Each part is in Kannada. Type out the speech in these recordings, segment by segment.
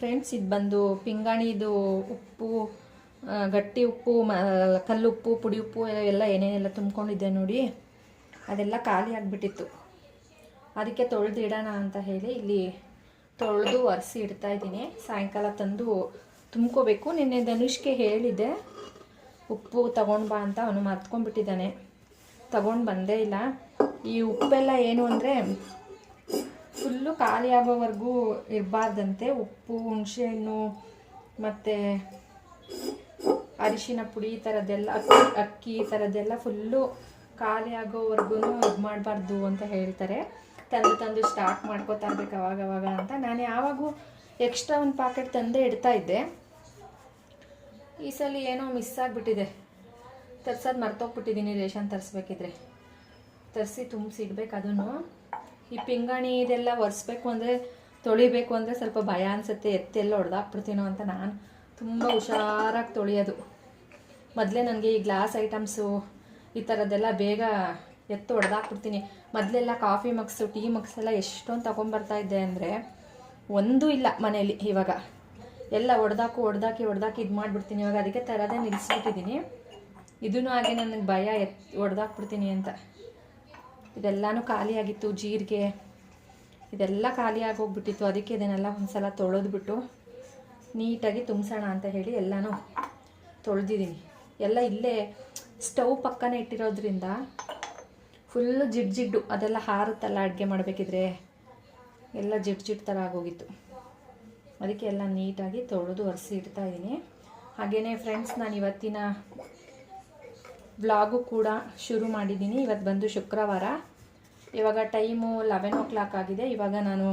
ಫ್ರೆಂಡ್ಸ್, ಇದು ಬಂದು ಪಿಂಗಾಣಿದು ಉಪ್ಪು ಗಟ್ಟಿ ಉಪ್ಪು, ಮ ಕಲ್ಲುಪ್ಪು ಪುಡಿ ಉಪ್ಪು, ಎಲ್ಲ ಏನೇನೆಲ್ಲ ತುಂಬ್ಕೊಂಡಿದ್ದೆ ನೋಡಿ, ಅದೆಲ್ಲ ಖಾಲಿ ಆಗಿಬಿಟ್ಟಿತ್ತು. ಅದಕ್ಕೆ ತೊಳೆದು ಇಡೋಣ ಅಂತ ಹೇಳಿ ಇಲ್ಲಿ ತೊಳೆದು ಒರೆಸಿ ಇಡ್ತಾ ಇದ್ದೀನಿ. ಸಾಯಂಕಾಲ ತಂದು ತುಂಬ್ಕೋಬೇಕು. ನಿನ್ನೆ ಧನುಷ್ಗೆ ಹೇಳಿದ್ದೆ, ಉಪ್ಪು ತಗೊಂಡು ಬಾ ಅಂತ. ಅವನು ಮರ್ತ್ಕೊಂಡ್ಬಿಟ್ಟಿದ್ದಾನೆ. ತಗೊಂಡು ಬಂದೇ ಇಲ್ಲ. ಈ ಉಪ್ಪೆಲ್ಲ ಏನು ಅಂದರೆ ಫುಲ್ಲು ಖಾಲಿ ಆಗೋವರೆಗೂ ಇರಬಾರ್ದಂತೆ ಉಪ್ಪು, ಹುಣಸೆಹಣ್ಣು ಮತ್ತು ಅರಿಶಿನ ಪುಡಿ ಈ ಥರದ್ದೆಲ್ಲ, ಅಕ್ಕಿ ಅಕ್ಕಿ ಈ ಥರದ್ದೆಲ್ಲ ಫುಲ್ಲು ಖಾಲಿ ಇದು ಮಾಡಬಾರ್ದು ಅಂತ ಹೇಳ್ತಾರೆ. ತಂದು ತಂದು ಸ್ಟಾಕ್ ಮಾಡ್ಕೋತಾ ಇರ್ಬೇಕು ಅವಾಗ ಅವಾಗ ಅಂತ. ನಾನು ಯಾವಾಗೂ ಎಕ್ಸ್ಟ್ರಾ ಒಂದು ಪಾಕೆಟ್ ತಂದೇ ಇಡ್ತಾ ಇದ್ದೆ. ಈ ಸಲ ಏನೋ ಮಿಸ್ ಆಗಿಬಿಟ್ಟಿದೆ. ತರ್ಸೋದು ಮರ್ತೋಗ್ಬಿಟ್ಟಿದ್ದೀನಿ ರೇಷನ್ ತರಿಸ್ಬೇಕಿದ್ರೆ. ತರಿಸಿ ತುಂಬಿಸಿ ಸಿಗ್ಬೇಕು ಅದನ್ನು. ಈ ಪಿಂಗಾಣಿ ಇದೆಲ್ಲ ಒರೆಸ್ಬೇಕು ಅಂದರೆ, ತೊಳಿಬೇಕು ಅಂದರೆ ಸ್ವಲ್ಪ ಭಯ ಅನಿಸುತ್ತೆ ಎತ್ತೆಲ್ಲ ಹೊಡೆದಾಕ್ಬಿಡ್ತೀನೋ ಅಂತ ನಾನು ತುಂಬ ಹುಷಾರಾಗಿ ತೊಳೆಯೋದು. ಮೊದಲೇ ನನಗೆ ಈ ಗ್ಲಾಸ್ ಐಟಮ್ಸು, ಈ ಥರದ್ದೆಲ್ಲ ಬೇಗ ಎತ್ತು ಹೊಡೆದಾಕ್ಬಿಡ್ತೀನಿ. ಮೊದಲೆಲ್ಲ ಕಾಫಿ ಮಗ್ಸು, ಟೀ ಮಗ್ಸ್ ಎಲ್ಲ ಎಷ್ಟೊಂದು ತೊಗೊಂಬರ್ತಾ ಇದ್ದೆ ಅಂದರೆ, ಒಂದೂ ಇಲ್ಲ ಮನೆಯಲ್ಲಿ ಇವಾಗ. ಎಲ್ಲ ಹೊಡೆದಾಕು, ಹೊಡೆದಾಕಿ ಹೊಡೆದಾಕಿ ಇದು ಮಾಡಿಬಿಡ್ತೀನಿ. ಇವಾಗ ಅದಕ್ಕೆ ತರದೇ ನಿಲ್ಲಿಸ್ಬಿಟ್ಟಿದ್ದೀನಿ ಇದೂ ಹಾಗೆ ನನಗೆ ಭಯ ಎತ್ ಹೊಡೆದಾಕ್ಬಿಡ್ತೀನಿ ಅಂತ. ಇದೆಲ್ಲನೂ ಖಾಲಿಯಾಗಿತ್ತು ಜೀರಿಗೆ. ಇದೆಲ್ಲ ಖಾಲಿ ಹೋಗ್ಬಿಟ್ಟಿತ್ತು ಅದಕ್ಕೆ ಇದನ್ನೆಲ್ಲ ಒಂದ್ಸಲ ತೊಳೆದ್ಬಿಟ್ಟು ನೀಟಾಗಿ ತುಂಬಿಸೋಣ ಅಂತ ಹೇಳಿ ಎಲ್ಲನೂ ತೊಳೆದಿದ್ದೀನಿ. ಎಲ್ಲ ಇಲ್ಲೇ ಸ್ಟವ್ ಪಕ್ಕನೇ ಇಟ್ಟಿರೋದ್ರಿಂದ ಫುಲ್ಲು ಜಿಡ್ ಜಿಡ್ಡು, ಅದೆಲ್ಲ ಹಾರುತ್ತಲ್ಲ ಅಡುಗೆ ಮಾಡಬೇಕಿದ್ರೆ? ಎಲ್ಲ ಜಿಡ್ ಜಿಡ್ ಥರ ಆಗೋಗಿತ್ತು. ಅದಕ್ಕೆ ಎಲ್ಲ ನೀಟಾಗಿ ತೊಳೆದು ಒರೆಸಿ ಇಡ್ತಾ ಇದ್ದೀನಿ. ಹಾಗೆಯೇ ಫ್ರೆಂಡ್ಸ್ ನಾನು ಇವತ್ತಿನ ವ್ಲಾಗು ಕೂಡ ಶುರು ಮಾಡಿದ್ದೀನಿ ಇವತ್ತು ಬಂದು ಶುಕ್ರವಾರ. ಇವಾಗ ಟೈಮು ಲೆವೆನ್ ಓ ಕ್ಲಾಕ್ ಆಗಿದೆ. ಇವಾಗ ನಾನು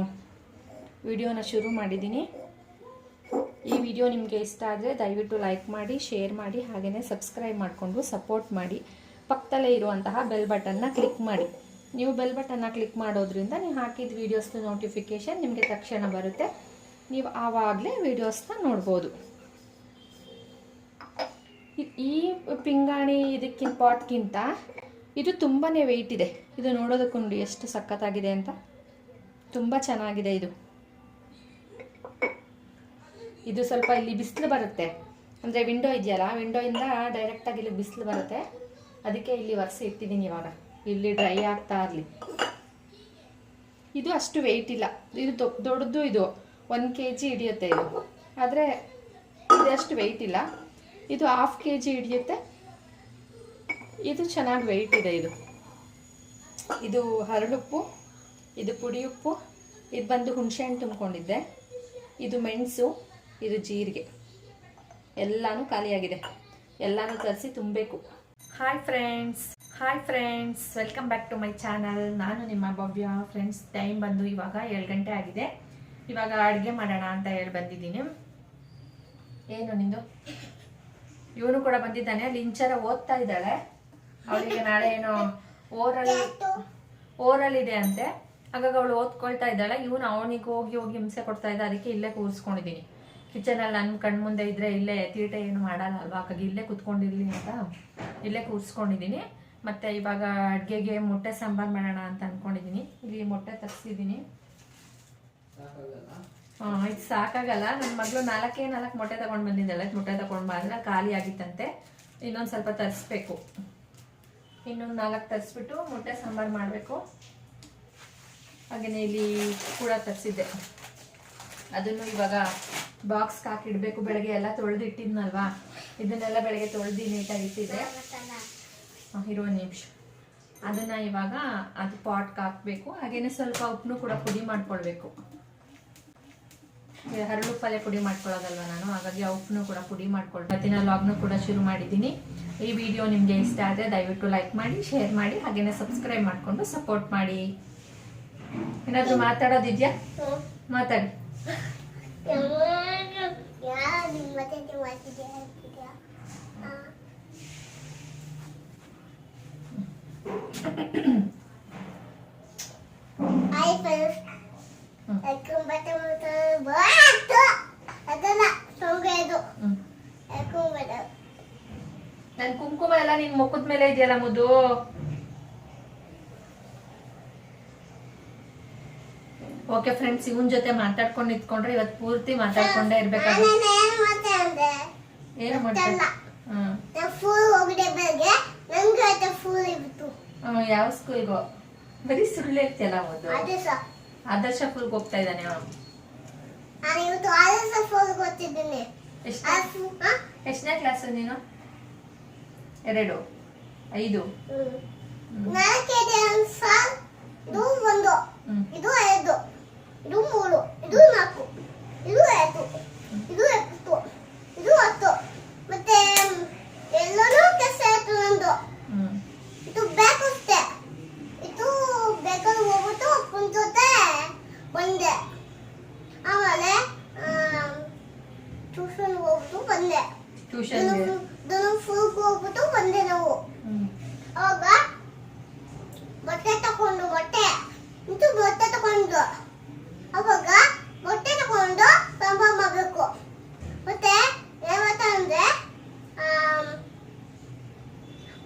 ವಿಡಿಯೋನ ಶುರು ಮಾಡಿದ್ದೀನಿ ಈ ವಿಡಿಯೋ ನಿಮಗೆ ಇಷ್ಟ ಆದರೆ ದಯವಿಟ್ಟು ಲೈಕ್ ಮಾಡಿ ಶೇರ್ ಮಾಡಿ ಹಾಗೆಯೇ ಸಬ್ಸ್ಕ್ರೈಬ್ ಮಾಡಿಕೊಂಡು ಸಪೋರ್ಟ್ ಮಾಡಿ. ಪಕ್ಕದಲ್ಲೇ ಇರುವಂತಹ ಬೆಲ್ ಬಟನ್ನ ಕ್ಲಿಕ್ ಮಾಡಿ. ನೀವು ಬೆಲ್ ಬಟನ್ನ ಕ್ಲಿಕ್ ಮಾಡೋದ್ರಿಂದ ನೀವು ಹಾಕಿದ ವೀಡಿಯೋಸ್ನ ನೋಟಿಫಿಕೇಷನ್ ನಿಮಗೆ ತಕ್ಷಣ ಬರುತ್ತೆ. ನೀವು ಆವಾಗಲೇ ವೀಡಿಯೋಸ್ನ ನೋಡ್ಬೋದು. ಈ ಪಿಂಗಾಣಿ ಇದಕ್ಕಿಂತ, ಪಾಟ್ಗಿಂತ ಇದು ತುಂಬಾ ವೆಯ್ಟ್ ಇದೆ. ಇದು ನೋಡೋದಕ್ಕೊಂಡು ನೋಡಿ ಎಷ್ಟು ಸಖತ್ತಾಗಿದೆ ಅಂತ. ತುಂಬ ಚೆನ್ನಾಗಿದೆ ಇದು. ಇದು ಸ್ವಲ್ಪ ಇಲ್ಲಿ ಬಿಸಿಲು ಬರುತ್ತೆ. ಅಂದರೆ ವಿಂಡೋ ಇದೆಯಲ್ಲ ವಿಂಡೋಯಿಂದ ಡೈರೆಕ್ಟಾಗಿ ಇಲ್ಲಿ ಬಿಸಿಲು ಬರುತ್ತೆ. ಅದಕ್ಕೆ ಇಲ್ಲಿ ಒರೆಸಿ ಇಟ್ಟಿದ್ದೀನಿ ಇವಾಗ. ಇಲ್ಲಿ ಡ್ರೈ ಆಗ್ತಾ ಇರಲಿ. ಇದು ಅಷ್ಟು ವೆಯ್ಟ್ ಇಲ್ಲ. ಇದು ದೊಡ್ಡದು ಇದು, ಒಂದು ಕೆ ಜಿ ಹಿಡಿಯುತ್ತೆ ಇದು. ಆದರೆ ಇದಷ್ಟು ವೆಯ್ಟ್ ಇಲ್ಲ. ಇದು ಹಾಫ್ ಕೆ ಜಿ ಹಿಡಿಯುತ್ತೆ. ಇದು ಚೆನ್ನಾಗಿ ವೆಯ್ಟ್ ಇದೆ ಇದು. ಇದು ಹರಳುಪ್ಪು, ಇದು ಪುಡಿ ಉಪ್ಪು ಇದು ಬಂದು ಹುಣಸೆಹಣ್ಣು ತುಂಬಿಕೊಂಡಿದ್ದೆ. ಇದು ಮೆಣಸು, ಇದು ಜೀರಿಗೆ. ಎಲ್ಲನೂ ಖಾಲಿಯಾಗಿದೆ. ಎಲ್ಲನೂ ತರಿಸಿ ತುಂಬಬೇಕು. Hi friends hi friends welcome back to my channel ನಾನು ನಿಮ್ಮ ಭವ್ಯ ಫ್ರೆಂಡ್ಸ್ ಟೈಮ್ ಬಂದು ಇವಾಗ ಏಳು ಗಂಟೆ ಆಗಿದೆ. ಇವಾಗ ಅಡುಗೆ ಮಾಡೋಣ ಅಂತ ಹೇಳಿ ಬಂದಿದ್ದೀನಿ. ಏನು ನಿಂದು? ಇವನು ಕೂಡ ಬಂದಿದ್ದಾನೆ, ಲಿಂಚರ ಓದ್ತಾ ಇದ್ದಾಳೆ. ಅವಳಿಗೆ ನಾಳೆ ಏನೋ ಓರಲ್ ಓರಲ್ ಇದೆ ಅಂತೆ. ಹಾಗಾಗಿ ಅವಳು ಓದ್ಕೊಳ್ತಾ ಇದ್ದಾಳೆ. ಇವನು ಅವನಿಗೆ ಹೋಗಿ ಹೋಗಿ ಹಿಂಸೆ ಕೊಡ್ತಾ ಇದ್ದ ಅದಕ್ಕೆ ಇಲ್ಲೇ ಕೂರಿಸ್ಕೊಂಡಿದ್ದೀನಿ. ಕಿಚನಲ್ಲಿ ನನ್ನ ಕಣ್ಣು ಮುಂದೆ ಇದ್ರೆ ಇಲ್ಲೇ ತೀಟೆ ಏನು ಮಾಡಲ್ಲ ಅಲ್ವಾ? ಹಾಗಾಗಿ ಇಲ್ಲೇ ಕುತ್ಕೊಂಡಿರ್ಲಿ ಅಂತ ಇಲ್ಲೇ ಕೂರಿಸ್ಕೊಂಡಿದ್ದೀನಿ. ಮತ್ತೆ ಇವಾಗ ಅಡುಗೆಗೆ ಮೊಟ್ಟೆ ಸಾಂಬಾರು ಮಾಡೋಣ ಅಂತ ಅನ್ಕೊಂಡಿದ್ದೀನಿ. ಇಲ್ಲಿ ಮೊಟ್ಟೆ ತರಿಸಿದ್ದೀನಿ. ಇದು ಸಾಕಾಗಲ್ಲ. ನನ್ನ ಮಗಳು ನಾಲ್ಕೇ ನಾಲ್ಕು ಮೊಟ್ಟೆ ತಗೊಂಡು ಬಂದಿದ್ದಾಳೆ. ಮೊಟ್ಟೆ ತಗೊಂಡು ಬಂದ್ರೆ ಖಾಲಿ ಆಗಿತ್ತಂತೆ. ಇನ್ನೊಂದು ಸ್ವಲ್ಪ ತರಿಸ್ಬೇಕು. ಇನ್ನೊಂದು ನಾಲ್ಕು ತರಿಸ್ಬಿಟ್ಟು ಮೊಟ್ಟೆ ಸಾಂಬಾರು ಮಾಡಬೇಕು. ಹಾಗೆಯೇ ಇಲ್ಲಿ ಕೂಡ ತರಿಸಿದ್ದೆ. ಅದನ್ನು ಇವಾಗ ಬಾಕ್ಸ್ಗೆ ಹಾಕಿಡ್ಬೇಕು. ಬೆಳಗ್ಗೆ ಎಲ್ಲ ತೊಳೆದು ಇಟ್ಟಿದ್ನಲ್ವಾ ಇದನ್ನೆಲ್ಲ ಬೆಳಗ್ಗೆ ತೊಳೆದು ನೀಟಾಗಿ ಇಟ್ಟಿದ್ದೆ. ಇರೋ ನಿಮಿಷ. ಅದನ್ನ ಇವಾಗ ಅದು ಪಾಟ್ಗೆ ಹಾಕಬೇಕು. ಹಾಗೇನೆ ಸ್ವಲ್ಪ ಉಪ್ಪನ್ನು ಕೂಡ ಪುಡಿ ಮಾಡ್ಕೊಳ್ಬೇಕು. ಹರಳು ಪಲ್ಯ ಪುಡಿ ಮಾಡ್ಕೊಳ್ಳೋದಲ್ವ ನಾನು? ಹಾಗಾಗಿ ಉಪ್ಪನ್ನು ಕೂಡ ಪುಡಿ ಮಾಡ್ಕೊಳ್ತೀನಿ ಇವತ್ತಿನ ಲಾಗ್ನು ಕೂಡ ಶುರು ಮಾಡಿದ್ದೀನಿ. ಈ ವಿಡಿಯೋ ನಿಮಗೆ ಇಷ್ಟ ಆದರೆ ದಯವಿಟ್ಟು ಲೈಕ್ ಮಾಡಿ ಶೇರ್ ಮಾಡಿ, ಹಾಗೇನೆ ಸಬ್ಸ್ಕ್ರೈಬ್ ಮಾಡಿಕೊಂಡು ಸಪೋರ್ಟ್ ಮಾಡಿ. ಏನಾದರೂ ಮಾತಾಡೋದಿದ್ಯಾ? ಮಾತಾಡಿ. ನನ್ ಕುಂಕುಮ ಎಲ್ಲ ನಿನ್ ಮುಖದ ಮೇಲೆ ಇದೆಯಲ್ಲ ಮುದು ಓಕೆ ಫ್ರೆಂಡ್ಸ್ ಇವನ್ ಜೊತೆ ಮಾತಾಡ್ಕೊಂಡು ನಿಂತ್ಕೊಂಡ್ರೆ ಇವತ್ತು ಪೂರ್ತಿ ಮಾತಾಡ್ಕೊಂಡೇ ಇರ್ಬೇಕಾಗುತ್ತೆ ನಾನು ಏನ್ ಮಾಡ್ತಾರೆ ಯಾವ ಸ್ಕೂಲ್ಗೋ ಬರೀ ಸುಳ್ಳು ಹೇಳ್ತಿಯಲ್ಲ ಒಂದು ಆದರ್ಶ ಫುಲ್ಗೆ ಹೋಗ್ತಾ ಇದ್ದಾನೆ ಅವನು? ನಾನು ಇವತ್ತು ಆದ್ರೆ ಫುಲ್ ಗೊತ್ತಿದ್ದೀನಿ. ಎಷ್ಟು ಅದು ಹಾ ಎಷ್ಟನೇ ಕ್ಲಾಸ್ ನೀನು? ಎರಡು ಐದು. ನಾಲ್ಕಿದೆ ಸಾ ಇದು ಒಂದು ಇದು ಐದು ಇದು ಮೂರು ಇದು ನಾಲ್ಕು ಇದು ಐದು ಇದು ಎಪ್ಪತ್ತು ಇದು ಹತ್ತು. ಮತ್ತೆ ಎಲ್ಲರೂ ಕೆಲಸ ಆಯ್ತು ನಂದು ಹ್ಮ್ ಇದು ಬೇಕು ಅಷ್ಟೇ ಇದು ಬೇಕಾದ್ರೆ ಹೋಗ್ಬಿಟ್ಟು ಅಪ್ಪನ ಜೊತೆ ಬಂದೆ ಆಮೇಲೆ ಟ್ಯೂಷನ್ ಹೋಗ್ಬಿಟ್ಟು ಬಂದೆ ಟ್ಯೂಷನ್ಗೆ ಫುಲ್ ಹೋಗ್ಬಿಟ್ಟು ಬಂದೆ ನಾವು ಹ್ಮ್ ಅವಾಗ ಬಟ್ಟೆ ತಕೊಂಡು ಬಟ್ಟೆ ಇದು ಬಟ್ಟೆ ತಕೊಂಡು ಅವಾಗ ಬಟ್ಟೆ ತಕೊಂಡು ಸಂಬ ಮಾಡಬೇಕು ಮತ್ತೆ ಯಾವತ್ತಂದ್ರೆ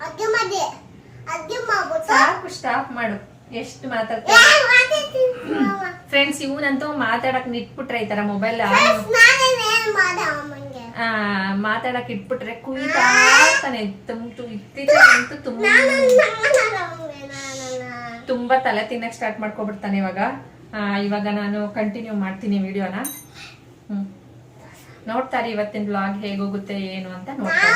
ಅಡ್ಗೆ ಮಾಡಿ ಅಡ್ಗೆ ಮಾಡ್ಬಿಟ್ಟು ಸಾಕು ಸ್ಟಾಪ್ ಮಾಡು. ಎಷ್ಟು ಮಾತಾಡ್ತಾರೆ. ಫ್ರೆಂಡ್ಸ್ ಇವನಂತೂ ಮಾತಾಡಕ್ ನಿಟ್ಬಿಟ್ರೆ ಈ ತರ ಮೊಬೈಲ್ ಮಾತಾಡಕ್ ಇಟ್ಬಿಟ್ರೆ ಕುಯ್ತಾ ಇರ್ತಾನೆ. ತುಂಬ ಇತ್ತೀಚೆಗಂತೂ ತುಂಬಾ ತುಂಬಾ ತಲೆ ತಿನ್ನಕ್ ಸ್ಟಾರ್ಟ್ ಮಾಡ್ಕೊಬಿಡ್ತಾನೆ ಇವಾಗ. ಇವಾಗ ನಾನು ಕಂಟಿನ್ಯೂ ಮಾಡ್ತೀನಿ ವಿಡಿಯೋನ. ಹ್ಮ್. ನೋಡ್ತಾರೆ ಇವತ್ತಿನ ಬ್ಲಾಗ್ ಹೇಗೋಗುತ್ತೆ ಏನು ಅಂತ ನೋಡ್ತಾರೆ.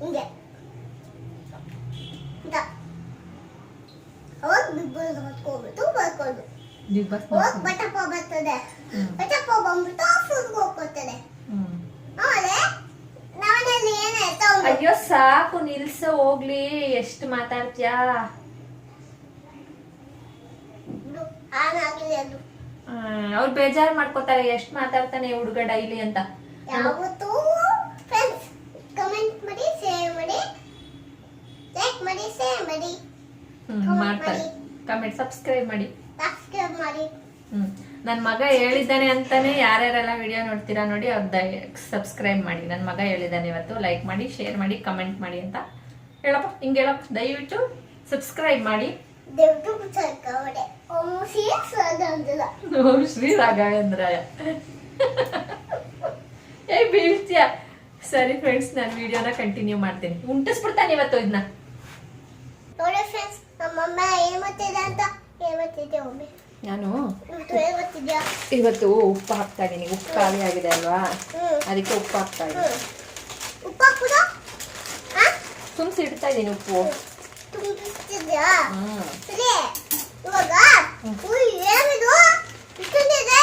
ಹಿಂಗೆ. ಅವಾಗ ಬಿಗ್ ಬಾಸ್ ಬಿಗ್ ಬಾಸ್ ಅವಾಗ ಬರ್ತದೆ. ಬಂದ್ಬಿಟ್ಟು ಆಮೇಲೆ ಏನಾಯ್ತು ಅಯ್ಯೋ ಸಾಕು ನಿಲ್ಸ ಹೋಗ್ಲಿ. ಎಷ್ಟು ಮಾತಾಡ್ತೀಯಾ? ಅದು ಅವ್ರು ಬೇಜಾರು ಮಾಡ್ಕೋತಾರೆ. ಎಷ್ಟು ಮಾತಾಡ್ತಾನೆ ಹುಡುಗ ಡೈಲಿ ಅಂತ. ಯಾವತ್ತೂ ಫ್ರೆಂಡ್ಸ್ ಕಮೆಂಟ್ ಮಾಡಿ ಮಾಡಿ. ಲೈಕ್ ಮಾಡಿ ಶೇರ್ ಮಾಡಿ. ಹ್ಮ್ ಮಾಡ್ತಾರೆ. ಕಮೆಂಟ್ ಸಬ್ಸ್ಕ್ರೈಬ್ ಮಾಡಿ. ಸಬ್ಸ್ಕ್ರೈಬ್ ಮಾಡಿ. ಹ್ಮ್. ನನ್ ಮಗ ಹೇಳಿದ್ದಾನೆ ಅಂತಾನೆ ಯಾರ್ಯಾರೆಲ್ಲ ವಿಡಿಯೋ ನೋಡ್ತೀರಾ ನೋಡಿ ಅವ್ರ ಸಬ್ಸ್ಕ್ರೈಬ್ ಮಾಡಿ. ನನ್ ಮಗ ಹೇಳಿದ್ದಾನೆ ಇವತ್ತು. ಲೈಕ್ ಮಾಡಿ ಶೇರ್ ಮಾಡಿ ಕಮೆಂಟ್ ಮಾಡಿ ಅಂತ ಹೇಳಪ್ಪ. ಹಿಂಗೆ ಹೇಳಪ್ಪ. ದಯವಿಟ್ಟು ಸಬ್ಸ್ಕ್ರೈಬ್ ಮಾಡಿ. ಓಂ ಶ್ರೀ ರಾಘವೇಂದ್ರಾಯ. ಏ ಬೀಳ್ತೀಯ. ಸರಿ ಫ್ರೆಂಡ್ಸ್ ನಾನು ವಿಡಿಯೋನ ಕಂಟಿನ್ಯೂ ಮಾಡ್ತೀನಿ. ಉಂಟಿಸ್ಬಿಡ್ತಾನೆ ಇವತ್ತು ಇದನ್ನ ನೋಡಿ ಫ್ರೆಂಡ್ಸ್ ನಮ್ಮಮ್ಮ ಏನ್ ಅಂತ? ಏನು ಮಾಡ್ತಿದ್ದೆ ಒಮ್ಮೆ? ನಾನು? ಇವತ್ತು ಇವತ್ತು ಉಪ್ಪು ಹಾಕ್ತಾ ಇದೀನಿ ಉಪ್ಪು ಖಾಲಿ ಆಗಿದೆ ಅಲ್ವಾ? ಅದಕ್ಕೆ ಉಪ್ಪು ಹಾಕ್ತಾ ಇದ್ದೀನಿ. ಉಪ್ಪು ಹಾಕುದ ಹಾ? ತುಂಬಿಸಿ ಇಡ್ತಾ ಇದ್ದೀನಿ ಉಪ್ಪು. ತುಂಬಿಸ್ತಿದ್ಯಾ ಹ್ಮ್. ಸರಿ. ಇವಾಗ ಏನಿದು? ಇಷ್ಟೊಂದಿದೆ.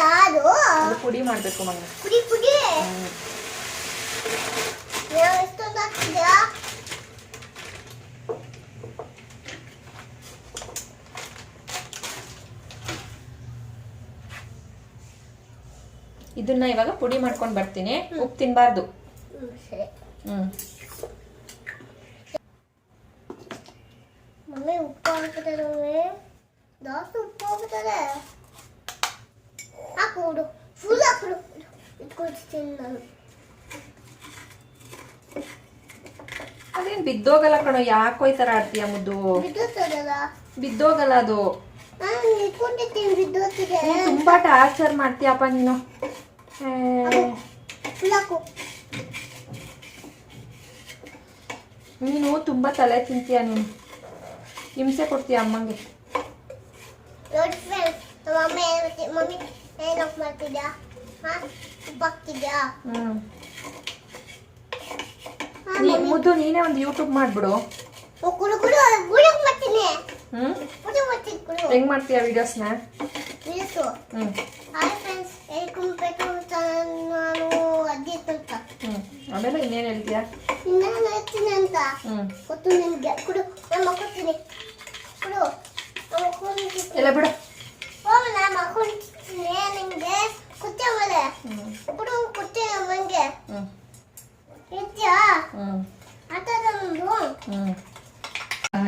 ಅದು ಪುಡಿ ಮಾಡಬೇಕು ಮಗ ಪುಡಿ ಪುಡಿ. ಎಷ್ಟೊಂದು ಹಾಕ್ತಿದ್ಯಾ ಇದನ್ನ ಇವಾಗ ಪುಡಿ ಮಾಡ್ಕೊಂಡು ಬರ್ತೀನಿ. ಉಪ್ಪು ತಿನ್ಬಾರ್ದು. ಹ್ಮ್ ಸರಿ ಹ್ಮ್ ಮಮ್ಮಿ ಉಪ್ಪು ಹಾಕ್ಬಿಟ್ಟದೆ ಮಮ್ಮಿ ಜಾಸ್ತಿ ಉಪ್ಪು ಹಾಕ್ಬಿಟ್ಟದೆ ಹಾಕು ಬಿಡು ಫುಲ್ ಹಾಕ್ಬಿಡು ಇಟ್ಕೊಳ್ತೀನಿ ನಾನು ಅದೇನ್ ಬಿದ್ದೋಗಲ್ಲ ಕಣೋ ಯಾಕೋ ಈ ತರ ಆಡ್ತೀಯ ಮುದ್ದು ಬಿದ್ದೋಗಲ್ಲ ಅದು. ನಾನು ತುಂಬಾ ಟಾರ್ಚರ್ ಮಾಡ್ತೀಯಪ್ಪ ನೀನು. ನೀನು ತುಂಬಾ ತಲೆ ತಿಂತೀಯ ನೀನು. ಹಿಂಸೆ ಕೊಡ್ತೀಯ ಅಮ್ಮಂಗೆ. ಮಮ್ಮಿ ಏನಕ್ಕೆ ಮಾಡ್ತಿದ್ಯಾ? ಹಾ ಉಪ್ಪು ಹ್ಞೂ ಮುದ್ದು ನೀನೇ ಒಂದು ಯೂಟ್ಯೂಬ್ ಮಾಡ್ಬಿಡು ಓ, ಕುಡು ಕುಡು ಗುಡಕ್ ಮಾಡ್ತೀನಿ. ಹ್ಮ್? ಕುಡು ಮಾಡ್ತೀನಿ ಕುಡು. ಹೆಂಗ್ ಮಾಡ್ತೀಯ ವಿಡಿಯೋಸ್ನ ನಿಲ್ಸು ಹ್ಮ್. ಹಾಯ್ ಫ್ರೆಂಡ್ಸ್ ಹೇಳ್ಕೊಂಡ್ಬೇಕು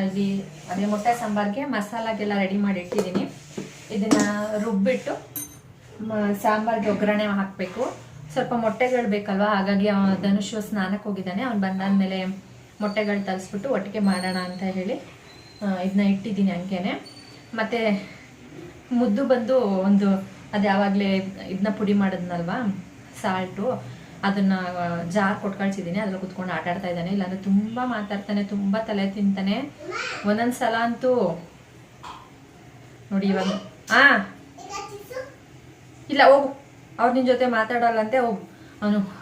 ಇಲ್ಲಿ ಅದೇ ಮೊಟ್ಟೆ ಸಾಂಬಾರ್ಗೆ ಮಸಾಲಾಗೆಲ್ಲ ರೆಡಿ ಮಾಡಿ ಇಟ್ಟಿದ್ದೀನಿ ಇದನ್ನ ರುಬ್ಬಿಟ್ಟು ಸಾಂಬಾರ್ಗೆ ಒಗ್ಗರಣೆ ಹಾಕಬೇಕು. ಸ್ವಲ್ಪ ಮೊಟ್ಟೆಗಳು ಬೇಕಲ್ವಾ? ಹಾಗಾಗಿ ಧನುಷ್ ಸ್ನಾನಕ್ಕೆ ಹೋಗಿದ್ದಾನೆ. ಅವ್ನು ಬಂದಾದ್ಮೇಲೆ ಮೊಟ್ಟೆಗಳು ತರಿಸ್ಬಿಟ್ಟು ಒಟ್ಟಿಗೆ ಮಾಡೋಣ ಅಂತ ಹೇಳಿ ಇದನ್ನ ಇಟ್ಟಿದ್ದೀನಿ ಹಂಗೇನೆ. ಮತ್ತು ಮುದ್ದು ಬಂದು ಒಂದು, ಅದು ಯಾವಾಗಲೇ ಇದನ್ನ ಪುಡಿ ಮಾಡಿದ್ನಲ್ವಾ? ಸಾಲ್ಟು. ಅದನ್ನ ಜಾರ್ ಕೊಟ್ಟು ಕಳ್ಸಿದ್ದೀನಿ ಅದ್ರಲ್ಲಿ ಕುತ್ಕೊಂಡು ಆಟ ಆಡ್ತಾ ಇದ್ದಾನೆ. ಇಲ್ಲಾಂದ್ರೆ ತುಂಬಾ ಮಾತಾಡ್ತಾನೆ, ತುಂಬಾ ತಲೆ ತಿಂತಾನೆ. ಒಂದೊಂದ್ಸಲ ಅಂತೂ ನೋಡಿ ಇವಾಗ. ಆ! ಇಲ್ಲ, ಹೋಗು. ಅವ್ರು ನಿನ್ನ ಜೊತೆ ಮಾತಾಡಲ್ಲಂತೆ, ಹೋಗು. ಅವನು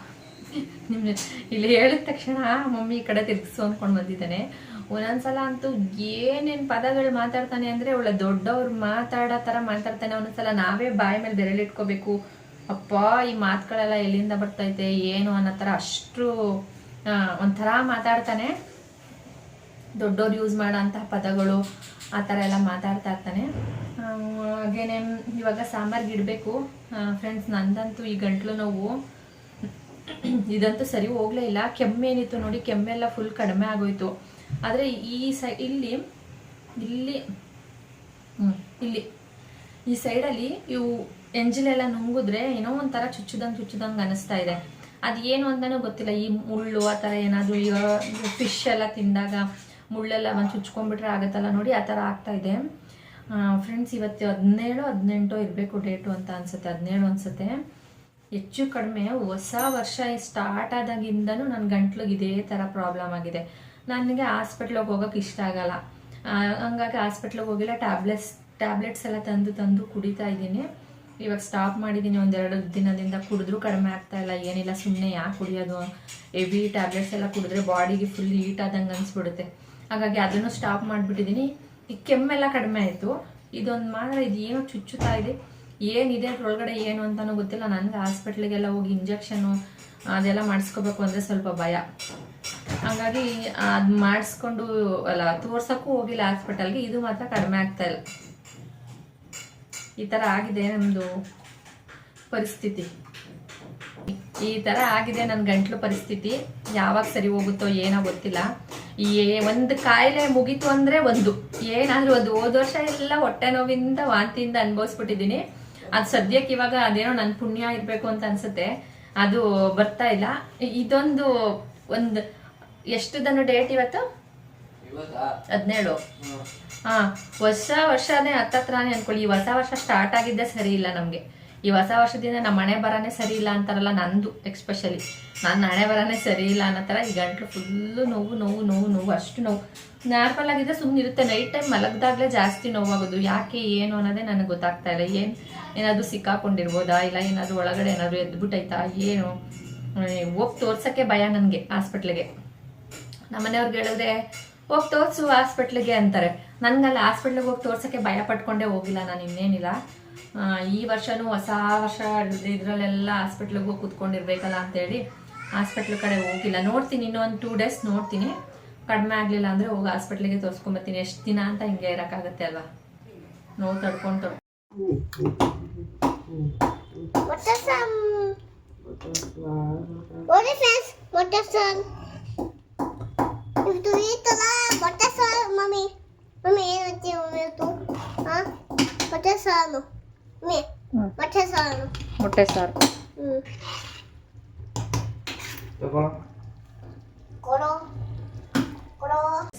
ನಿಮ್ ಇಲ್ಲಿ ಹೇಳಿದ ತಕ್ಷಣ ಮಮ್ಮಿ ಈ ಕಡೆ ತಿರ್ಗಿಸು ಅಂದ್ಕೊಂಡು ಬಂದಿದ್ದಾನೆ. ಒಂದೊಂದ್ಸಲ ಅಂತೂ ಏನೇನು ಪದಗಳು ಮಾತಾಡ್ತಾನೆ ಅಂದ್ರೆ, ಒಳ್ಳೆ ದೊಡ್ಡವ್ರು ಮಾತಾಡೋ ಥರ ಮಾತಾಡ್ತಾನೆ. ಒಂದೊಂದ್ಸಲ ನಾವೇ ಬಾಯಿ ಮೇಲೆ ಬೆರಳಿಟ್ಕೋಬೇಕು. ಅಪ್ಪ, ಈ ಮಾತುಗಳೆಲ್ಲ ಎಲ್ಲಿಂದ ಬರ್ತೈತೆ, ಏನು ಅನ್ನೋ ಥರ ಅಷ್ಟು ಒಂಥರ ಮಾತಾಡ್ತಾನೆ. ದೊಡ್ಡವ್ರು ಯೂಸ್ ಮಾಡೋಂತಹ ಪದಗಳು ಆ ಥರ ಎಲ್ಲ ಮಾತಾಡ್ತಾ ಇರ್ತಾನೆ. ಹಾಗೇನೆ ಇವಾಗ ಸಾಂಬಾರ್ಗೆ ಇಡಬೇಕು. ಫ್ರೆಂಡ್ಸ್ ನಂದಂತೂ ಈ ಗಂಟ್ಲು ನೋವು. ಇದಂತೂ ಸರಿ ಹೋಗ್ಲೇ ಇಲ್ಲ. ಕೆಮ್ಮೇನಿತ್ತು ನೋಡಿ ಕೆಮ್ಮೆಲ್ಲ ಫುಲ್ ಕಡಿಮೆ ಆಗೋಯ್ತು. ಆದರೆ ಈ ಸೈ, ಇಲ್ಲಿ ಇಲ್ಲಿ ಇಲ್ಲಿ, ಈ ಸೈಡಲ್ಲಿ ಇವು ಎಂಜಿಲೆಲ್ಲ ನುಂಗಿದ್ರೆ ಏನೋ ಒಂಥರ ಚುಚ್ಚುದಂಗೆ ಚುಚ್ಚುದಂಗೆ ಅನಿಸ್ತಾ ಇದೆ. ಅದು ಏನು ಅಂತಾನೂ ಗೊತ್ತಿಲ್ಲ. ಈ ಮುಳ್ಳು ಆ ಥರ ಏನಾದರೂ ಈಗ ಫಿಶ್ ಎಲ್ಲ ತಿಂದಾಗ ಮುಳ್ಳೆಲ್ಲ ಒಂದು ಚುಚ್ಕೊಂಡ್ಬಿಟ್ರೆ ಆಗುತ್ತಲ್ಲ ನೋಡಿ, ಆ ಥರ ಆಗ್ತಾ ಇದೆ. ಫ್ರೆಂಡ್ಸ್ ಇವತ್ತು ಹದಿನೇಳು, ಹದಿನೆಂಟು ಇರಬೇಕು ಡೇಟು ಅಂತ ಅನ್ಸುತ್ತೆ. ಹದಿನೇಳು ಅನ್ಸುತ್ತೆ. ಹೆಚ್ಚು ಕಡಿಮೆ ಹೊಸ ವರ್ಷ ಸ್ಟಾರ್ಟ್ ಆದಾಗಿಂದನೂ ನನ್ನ ಗಂಟ್ಲಿಗೆ ಇದೇ ಥರ ಪ್ರಾಬ್ಲಮ್ ಆಗಿದೆ. ನನಗೆ ಹಾಸ್ಪಿಟ್ಲಿಗೆ ಹೋಗೋಕೆ ಇಷ್ಟ ಆಗಲ್ಲ. ಹಂಗಾಗಿ ಹಾಸ್ಪಿಟ್ಲಿಗೆ ಹೋಗಿಲ್ಲ. ಟ್ಯಾಬ್ಲೆಟ್ಸ್ ಟ್ಯಾಬ್ಲೆಟ್ಸ್ ಎಲ್ಲ ತಂದು ತಂದು ಕುಡಿತಾ ಇದ್ದೀನಿ. ಇವಾಗ ಸ್ಟಾಪ್ ಮಾಡಿದ್ದೀನಿ ಒಂದೆರಡು ದಿನದಿಂದ ಕುಡಿದ್ರೂ, ಕಡಿಮೆ ಆಗ್ತಾ ಇಲ್ಲ, ಏನಿಲ್ಲ ಸುಮ್ಮನೆ ಯಾಕೆ ಕುಡಿಯೋದು? ಹೆವಿ ಟ್ಯಾಬ್ಲೆಟ್ಸ್ ಎಲ್ಲ ಕುಡಿದ್ರೆ ಬಾಡಿಗೆ ಫುಲ್ ಹೀಟ್ ಆದಂಗೆ ಅನಿಸ್ಬಿಡುತ್ತೆ. ಹಾಗಾಗಿ ಅದನ್ನು ಸ್ಟಾಪ್ ಮಾಡಿಬಿಟ್ಟಿದ್ದೀನಿ ಈ ಕೆಮ್ಮೆಲ್ಲ ಕಡಿಮೆ ಆಯಿತು. ಇದೊಂದು ಮಾತ್ರ, ಇದು ಚುಚ್ಚುತ್ತಾ ಇದೆ. ಏನಿದೆ, ಅದ್ರೊಳಗಡೆ ಏನು ಅಂತಾನೂ ಗೊತ್ತಿಲ್ಲ. ನನಗೆ ಹಾಸ್ಪಿಟ್ಲಿಗೆಲ್ಲ ಹೋಗಿ ಇಂಜೆಕ್ಷನು ಅದೆಲ್ಲ ಮಾಡಿಸ್ಕೋಬೇಕು ಅಂದರೆ ಸ್ವಲ್ಪ ಭಯ. ಹಾಗಾಗಿ ಅದು ಮಾಡಿಸ್ಕೊಂಡು, ಅಲ್ಲ, ತೋರ್ಸೋಕ್ಕೂ ಹೋಗಿಲ್ಲ ಹಾಸ್ಪಿಟಲ್ಗೆ ಇದು ಮಾತ್ರ ಕಡಿಮೆ ಆಗ್ತಾ ಇಲ್ಲ. ಈ ಥರ ಆಗಿದೆ ನಮ್ಮದು ಪರಿಸ್ಥಿತಿ. ಈ ಥರ ಆಗಿದೆ ನನ್ನ ಗಂಟ್ಲು ಪರಿಸ್ಥಿತಿ. ಯಾವಾಗ ಸರಿ ಹೋಗುತ್ತೋ ಏನೋ ಗೊತ್ತಿಲ್ಲ. ಈ ಒಂದು ಕಾಯಿಲೆ ಮುಗೀತು ಅಂದರೆ ಒಂದು. ಏನಾದರೂ ಒಂದು ಹೋದ ವರ್ಷ ಎಲ್ಲ ಹೊಟ್ಟೆ ನೋವಿಂದ ವಾಂತಿಯಿಂದ ಅನುಭವಿಸ್ಬಿಟ್ಟಿದ್ದೀನಿ. ಅದು ಸದ್ಯಕ್ಕೆ ಇವಾಗ ಅದೇನೋ ನನ್ನ ಪುಣ್ಯ ಇರಬೇಕು ಅಂತ ಅನ್ಸುತ್ತೆ. ಅದು ಬರ್ತಾ ಇಲ್ಲ. ಇದೊಂದು ಒಂದು ಎಷ್ಟು ದನ್ನು ಡೇಟ್ ಇವತ್ತು? ಹದಿನೇಳು. ಹಾ ಹೊಸ ವರ್ಷನೇ ಹತ್ತತ್ರನೇ ಅನ್ಕೊಳ್ಳಿ. ಈ ಹೊಸ ವರ್ಷ ಸ್ಟಾರ್ಟ್ ಆಗಿದ್ದೇ ಸರಿ ಇಲ್ಲ ನಮಗೆ. ಈ ಹೊಸ ವರ್ಷದಿಂದ ನಮ್ಮ ಮನೆ ಬರಾನೇ ಸರಿ ಇಲ್ಲ ಅಂತಾರಲ್ಲ ನಂದು ಎಕ್ಸ್ಪೆಷಲಿ ನನ್ನ ಹಣೆ ಬರಾನೇ ಸರಿ ಇಲ್ಲ ಅನ್ನೋ ಥರ ಈ ಗಂಟ್ಲು ಫುಲ್ಲು ನೋವು ನೋವು ನೋವು ನೋವು, ಅಷ್ಟು ನೋವು. ನಾರ್ಮಲ್ ಆಗಿದ್ರೆ ಸುಮ್ಮನೆ ಇರುತ್ತೆ. ನೈಟ್ ಟೈಮ್ ಮಲಗ್ದಾಗಲೇ ಜಾಸ್ತಿ ನೋವಾಗೋದು. ಯಾಕೆ, ಏನು ಅನ್ನೋದೇ ನನಗೆ ಗೊತ್ತಾಗ್ತಾ ಇಲ್ಲ. ಏನು, ಏನಾದರೂ ಸಿಕ್ಕಾಕೊಂಡಿರ್ಬೋದಾ? ಇಲ್ಲ ಏನಾದರೂ ಒಳಗಡೆ ಏನಾದರೂ ಎದ್ಬಿಟ್ಟೈತಾ ಏನು? ಹೋಗಿ ತೋರ್ಸೋಕ್ಕೆ ಭಯ ನನಗೆ ಹಾಸ್ಪಿಟ್ಲಿಗೆ ನಮ್ಮನೆಯವ್ರಿಗೆ ಹೇಳಿದ್ರೆ ಹೋಗಿ ತೋರಿಸು ಹಾಸ್ಪಿಟ್ಲಿಗೆ ಅಂತಾರೆ. ನನಗಲ್ಲ ಹಾಸ್ಪಿಟ್ಲಿಗೆ ಹೋಗಿ ತೋರ್ಸೋಕ್ಕೆ ಭಯ ಪಟ್ಕೊಂಡೆ ಹೋಗಿಲ್ಲ ನಾನು ಇನ್ನೇನಿಲ್ಲ. ಈ ವರ್ಷನೂ ಹೊಸ ವರ್ಷ ಇದರಲ್ಲೆಲ್ಲ ಹಾಸ್ಪಿಟ್ಲಿಗೆ ಹೋಗಿ ಕುತ್ಕೊಂಡಿರ್ಬೇಕಲ್ಲ ಅಂತೇಳಿ ಹಾಸ್ಪಿಟ್ಲ್ ಕಡೆ ಹೋಗಿಲ್ಲ. ನೋಡ್ತೀನಿ, ಇನ್ನೊಂದು ಟೂ ಡೇಸ್ ನೋಡ್ತೀನಿ. ಕಡಿಮೆ ಆಗಲಿಲ್ಲ ಅಂದರೆ ಹೋಗಿ ಹಾಸ್ಪಿಟ್ಲಿಗೆ ತೋರಿಸ್ಕೊಂಬರ್ತೀನಿ ಎಷ್ಟು ದಿನ ಅಂತ ಹಿಂಗೆ ಇರೋಕ್ಕಾಗತ್ತೆ ಅಲ್ವಾ? ನೋವು ತಡ್ಕೊಂಡು ಫ್ರೆಂಡ್ಸ್ ಇದು ಈ ಥರ ಮೊಟ್ಟೆ ಸಾರು ಮಮ್ಮಿ. ಮಮ್ಮಿ ಏನು ಮಮ್ಮಿ ಇವತ್ತು ಹಾಂ ಮೊಟ್ಟೆ ಸಾರು ಮಮ್ಮಿ ಮೊಟ್ಟೆ ಸಾರು ಮೊಟ್ಟೆ ಸಾರು ಹ್ಞೂ ಕೊಡೋ.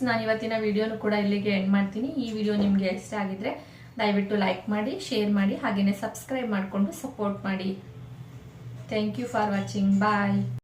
ನಾನು ಇವತ್ತಿನ ವಿಡಿಯೋನು ಕೂಡ ಇಲ್ಲಿಗೆ ಎಂಡ್ ಮಾಡ್ತೀನಿ. ಈ ವಿಡಿಯೋ ನಿಮಗೆ ಇಷ್ಟ ಆಗಿದ್ರೆ ದಯವಿಟ್ಟು ಲೈಕ್ ಮಾಡಿ ಶೇರ್ ಮಾಡಿ ಹಾಗೆಯೇ ಸಬ್ಸ್ಕ್ರೈಬ್ ಮಾಡಿಕೊಂಡು ಸಪೋರ್ಟ್ ಮಾಡಿ. Thank you for watching bye